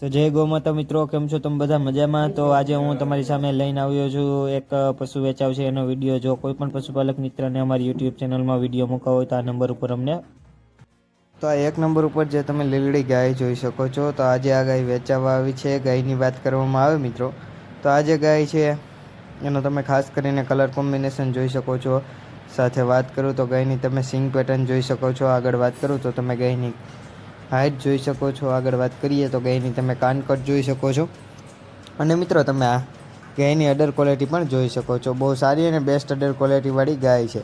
તો જય ગૌમાતા મિત્રો, કેમ છો તમે બધા મજામાં? તો આજે હું તમારી સામે લઈને આવ્યો છું એક પશુ વેચાવ છે એનો વીડિયો. જો કોઈ પણ પશુપાલક મિત્રને અમારી યુટ્યુબ ચેનલમાં વીડિયો મૂકવા હોય તો આ નંબર ઉપર અમને તો આ એક નંબર ઉપર જે તમે લીલડી ગાય જોઈ શકો છો, તો આજે આ ગાય વેચાવા આવી છે. ગાયની વાત કરવામાં આવે મિત્રો, તો આ જે ગાય છે, એનો તમે ખાસ કરીને કલર કોમ્બિનેશન જોઈ શકો છો. સાથે વાત કરું તો ગાયની તમે સિંગ પેટર્ન જોઈ શકો છો. આગળ વાત કરું તો તમે ગાયની હાઇટ જોઈ શકો છો. આગળ વાત કરીએ તો ગાયની તમે કાનકટ જોઈ શકો છો. અને મિત્રો તમે આ ગાયની અડર ક્વોલિટી પણ જોઈ શકો છો. બહુ સારી અને બેસ્ટ અડર ક્વોલિટીવાળી ગાય છે.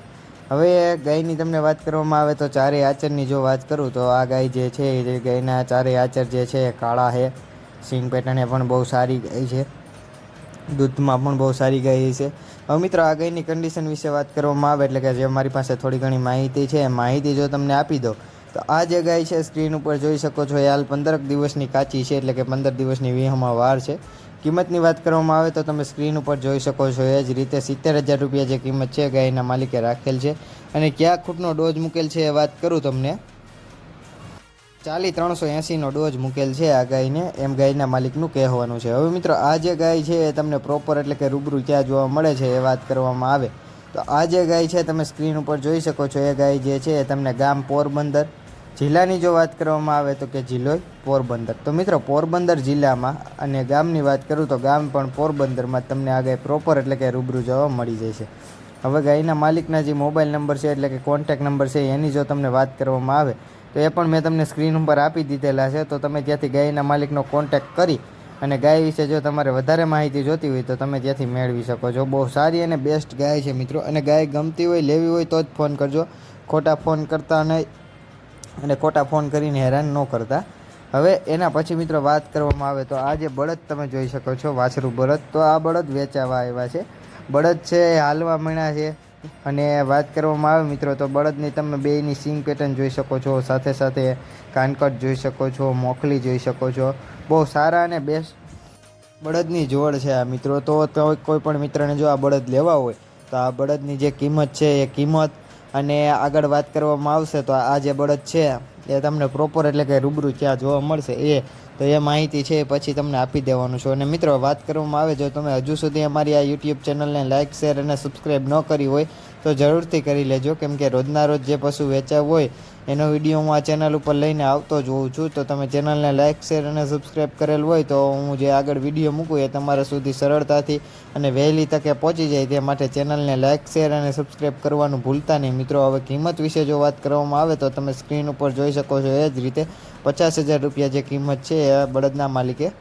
હવે ગાયની તમને વાત કરવામાં આવે તો ચારેય આચરની જો વાત કરું તો આ ગાય જે છે, એ ગાયના ચારે આચર જે છે કાળા છે. સિંગ પેટર્ન પણ બહુ સારી ગાય છે. દૂધમાં પણ બહુ સારી ગાય છે. હવે મિત્રો આ ગાયની કન્ડિશન વિશે વાત કરવામાં આવે એટલે કે જે મારી પાસે થોડી ઘણી માહિતી છે. માહિતી જો તમને આપી દો તો આ જે ગાય છે, સ્ક્રીન ઉપર જોઈ શકો છો, એ હાલ પંદરક દિવસની કાચી છે, એટલે કે પંદર દિવસની વિહમાં વાર છે. કિંમતની વાત કરવામાં આવે તો તમે સ્ક્રીન ઉપર જોઈ શકો છો, એ જ રીતે સિત્તેર હજાર રૂપિયા જે કિંમત છે, ગાયના માલિકે રાખેલ છે. અને ક્યાં ખૂટનો ડોઝ મૂકેલ છે, એ વાત કરું તમને. ચાલી ત્રણસો એંસીનો ડોઝ મૂકેલ છે, આ ગાયને, એમ ગાયના માલિકનું કહેવાનું છે. હવે મિત્રો, આ જે ગાય છે, એ તમને પ્રોપર એટલે કે રૂબરૂ ક્યાં જોવા મળે છે, એ વાત કરવામાં આવે. તો આ જે ગાય છે, તમે સ્ક્રીન ઉપર જોઈ શકો છો, એ ગાય જે છે, એ તમને ગામ પોરબંદર જિલ્લાની જો વાત કરવામાં આવે તો કે જિલ્લો પોરબંદર. તો મિત્રો, પોરબંદર જિલ્લામાં અને ગામની વાત કરું તો ગામ પણ પોરબંદરમાં તમને આ ગાય પ્રોપર એટલે કે રૂબરૂ જોવા મળી જશે હવે ગાયના માલિકના જે મોબાઈલ નંબર છે એટલે કે કોન્ટેક નંબર છે, એની જો તમને વાત કરવામાં આવે, તો એ પણ મેં તમને સ્ક્રીન ઉપર આપી દીધેલા છે. તો તમે ત્યાંથી ગાયના માલિકનો કોન્ટેક કરી અને ગાય વિશે જો તમારે વધારે માહિતી જોતી હોય તો તમે ત્યાંથી મેળવી શકો છો. બહુ સારી અને બેસ્ટ ગાય છે મિત્રો. અને ગાય ગમતી હોય, લેવી હોય તો જ ફોન કરજો. ખોટા ફોન કરતા નહીં. અને ખોટા ફોન કરીને હેરાન ન કરતા. હવે એના પછી મિત્રો વાત કરવામાં આવે તો આ જે બળદ તમે જોઈ શકો છો, વાછરું બળદ. તો આ બળદ વેચાવા આવ્યા છે. બળદ છે, હાલવા મણ્યા છે. અને વાત કરવામાં આવે મિત્રો તો બળદની તમે બેયની સિંગ પેટર્ન જોઈ શકો છો, સાથે સાથે કાનકટ જોઈ શકો છો, મોખલી જોઈ શકો છો. બહુ સારા અને બેસ્ટ બળદની જોડ છે આ મિત્રો. તો કોઈ પણ મિત્રને જો આ બળદ લેવા હોય, તો આ બળદની જે કિંમત છે એ કિંમત અને આગળ વાત કરવામાં આવશે તો આ જે બળદ છે, એ તમને પ્રોપર એટલે કે રૂબરૂ ક્યાં જોવા મળશે. એ તો એ માહિતી છે, એ પછી તમને આપી દેવાનું છું. અને મિત્રો, વાત કરવામાં આવે, જો તમે હજુ સુધી અમારી આ યુટ્યુબ ચેનલને લાઇક શેર અને સબસ્ક્રાઈબ ન કરી હોય તો જરૂરથી કરી લેજો. કેમ કે રોજના રોજ જે પશુ વેચાવ હોય, એનો વીડિયો હું આ ચેનલ ઉપર લઈને આવતો જ હોઉં છું. તો તમે ચેનલને લાઇક શેર અને સબસ્ક્રાઈબ કરેલ હોય, તો હું જે આગળ વીડિયો મૂકું એ તમારા સુધી સરળતાથી અને વહેલી તકે પહોંચી જાય તે માટે ચેનલને લાઇક શેર અને સબસ્ક્રાઈબ કરવાનું ભૂલતા નહીં. મિત્રો, હવે કિંમત વિશે જો વાત કરવામાં આવે, તો તમે સ્ક્રીન ઉપર જોઈ શકો છો એ જ રીતે પચાસ હજાર રૂપિયા જે કિંમત છે એ બળદના માલિકે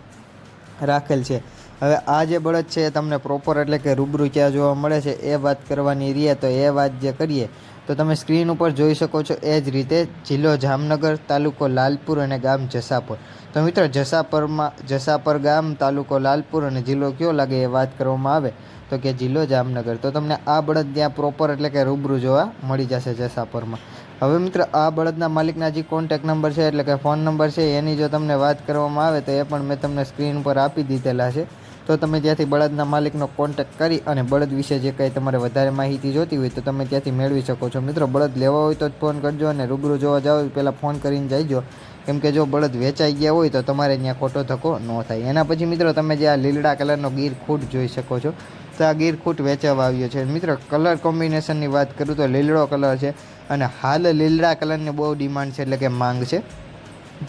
રાખેલ છે. હવે આ જે બળદ છે એ તમને પ્રોપર એટલે કે રૂબરૂ ક્યાં જોવા મળે છે, એ વાત કરવાની રહે તો એ વાત જે કરીએ, તો તમે સ્ક્રીન ઉપર જોઈ શકો છો એ જ રીતે જિલ્લો જામનગર, તાલુકો લાલપુર અને ગામ જસાપર. તો મિત્રો જસાપરમાં, જસાપર ગામ, તાલુકો લાલપુર અને જિલ્લો કયો લાગે એ વાત કરવામાં આવે, તો કે જિલ્લો જામનગર. તો તમને આ બળદ ત્યાં પ્રોપર એટલે કે રૂબરૂ જોવા મળી જશે જસાપરમાં. હવે મિત્ર, આ બળદના માલિકના જે કોન્ટેક નંબર છે એટલે કે ફોન નંબર છે, એની જો તમને વાત કરવામાં આવે તો એ પણ મેં તમને સ્ક્રીન ઉપર આપી દીધેલા છે. તો તમે ત્યાંથી બળદના માલિકનો કોન્ટેક કરી અને બળદ વિશે જે કંઈ તમારે વધારે માહિતી જોતી હોય તો તમે ત્યાંથી મેળવી શકો છો. મિત્રો, બળદ લેવા હોય તો જ ફોન કરજો અને રૂબરૂ જોવા જાઓ પહેલાં ફોન કરીને જઈજો. કેમ કે જો બળદ વેચાઈ ગયા હોય તો તમારે ત્યાં ખોટો ધક્કો ન થાય. એના પછી મિત્રો, તમે જે આ લીલડા કલરનો ગીર ખૂટ જોઈ શકો છો. તો આ ગીર ખૂટ વેચાવા આવ્યો છે. મિત્રો, કલર કોમ્બિનેશનની વાત કરું તો લીલડો કલર છે અને હાલ લીલડા કલરની બહુ ડિમાન્ડ છે એટલે કે માંગ છે.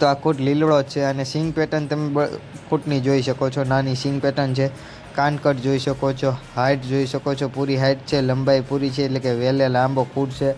તો આ ખૂટ લીલડો છે અને સિંગ પેટર્ન તમે કૂટની જોઈ શકો છો. નાની સિંગ પેટર્ન છે. કાનકટ જોઈ શકો છો. હાઇટ જોઈ શકો છો. પૂરી હાઇટ છે. લંબાઈ પૂરી છે. એટલે કે વેલે લાંબો કૂટ છે.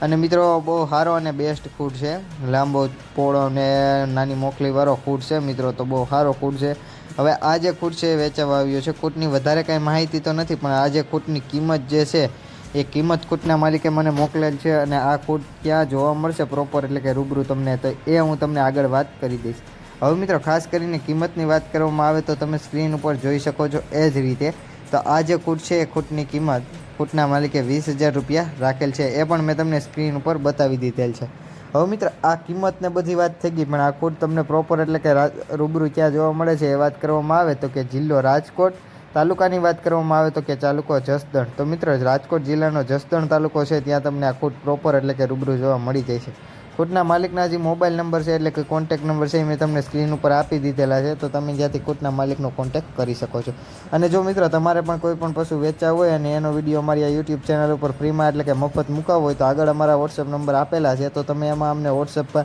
અને મિત્રો, બહુ સારો અને બેસ્ટ કૂટ છે. લાંબો પોળો ને નાની મોકલીવાળો ખૂટ છે મિત્રો, તો બહુ સારો કૂટ છે. હવે આ જે ખૂટ છે એ વેચાવા આવ્યો છે. ખૂટની વધારે કાંઈ માહિતી તો નથી, પણ આ જે ખૂટની કિંમત જે છે એ કિંમત ખૂટના માલિકે મને મોકલેલ છે અને આ ખૂટ ક્યાં જોવા મળશે પ્રોપર એટલે કે રૂબરૂ તમને. તો એ હું તમને આગળ વાત કરી દઈશ. હવે મિત્રો, ખાસ કરીને કિંમતની વાત કરવામાં આવે તો તમે સ્ક્રીન ઉપર જોઈ શકો છો એ જ રીતે. તો આ જે ખૂટ છે એ ખૂટની કિંમત ખૂટના માલિકે વીસ હજાર રૂપિયા રાખેલ છે. એ પણ મેં તમને સ્ક્રીન ઉપર બતાવી દીધેલ છે. હવે મિત્ર, આ કિંમતને બધી વાત થઈ ગઈ, પણ આ ખૂટ તમને પ્રોપર એટલે કે રૂબરૂ ક્યાં જોવા મળે છે એ વાત કરવામાં આવે તો કે જિલ્લો રાજકોટ તાલુકાની વાત કરવામાં આવે તો કે તાલુકો જસદણ. તો મિત્રો, રાજકોટ જિલ્લાનો જસદણ તાલુકો છે, ત્યાં તમને આ ખૂટ પ્રોપર એટલે કે રૂબરૂ જોવા મળી જાય છે. ખૂટના માલિકના જે મોબાઈલ નંબર છે એટલે કે કોન્ટેક્ટ નંબર છે એ મેં તમને સ્ક્રીન ઉપર આપી દીધેલા છે, તો તમે જ્યાંથી ખૂટના માલિકનો કોન્ટેક કરી શકો છો. અને જો મિત્રો, તમારે પણ કોઈ પણ પશુ વેચવા હોય અને એનો વીડિયો અમારી આ યુટ્યુબ ચેનલ ઉપર ફ્રીમાં એટલે કે મફત મૂકાવો હોય તો આગળ અમારા વોટ્સએપ નંબર આપેલા છે, તો તમે એમાં અમને વોટ્સએપ પર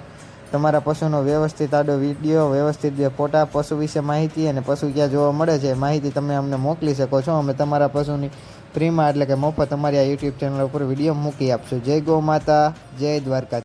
તમારા પશુનો વ્યવસ્થિત આડો વીડિયો, વ્યવસ્થિત જે ફોટા, પશુ વિશે માહિતી અને પશુ ક્યાં જોવા મળે છે માહિતી તમે અમને મોકલી શકો છો. અમે તમારા પશુની ફ્રીમાં એટલે કે મફત અમારી આ યુટ્યુબ ચેનલ ઉપર વીડિયો મૂકી આપશું. જય ગૌ માતા, જય દ્વારકા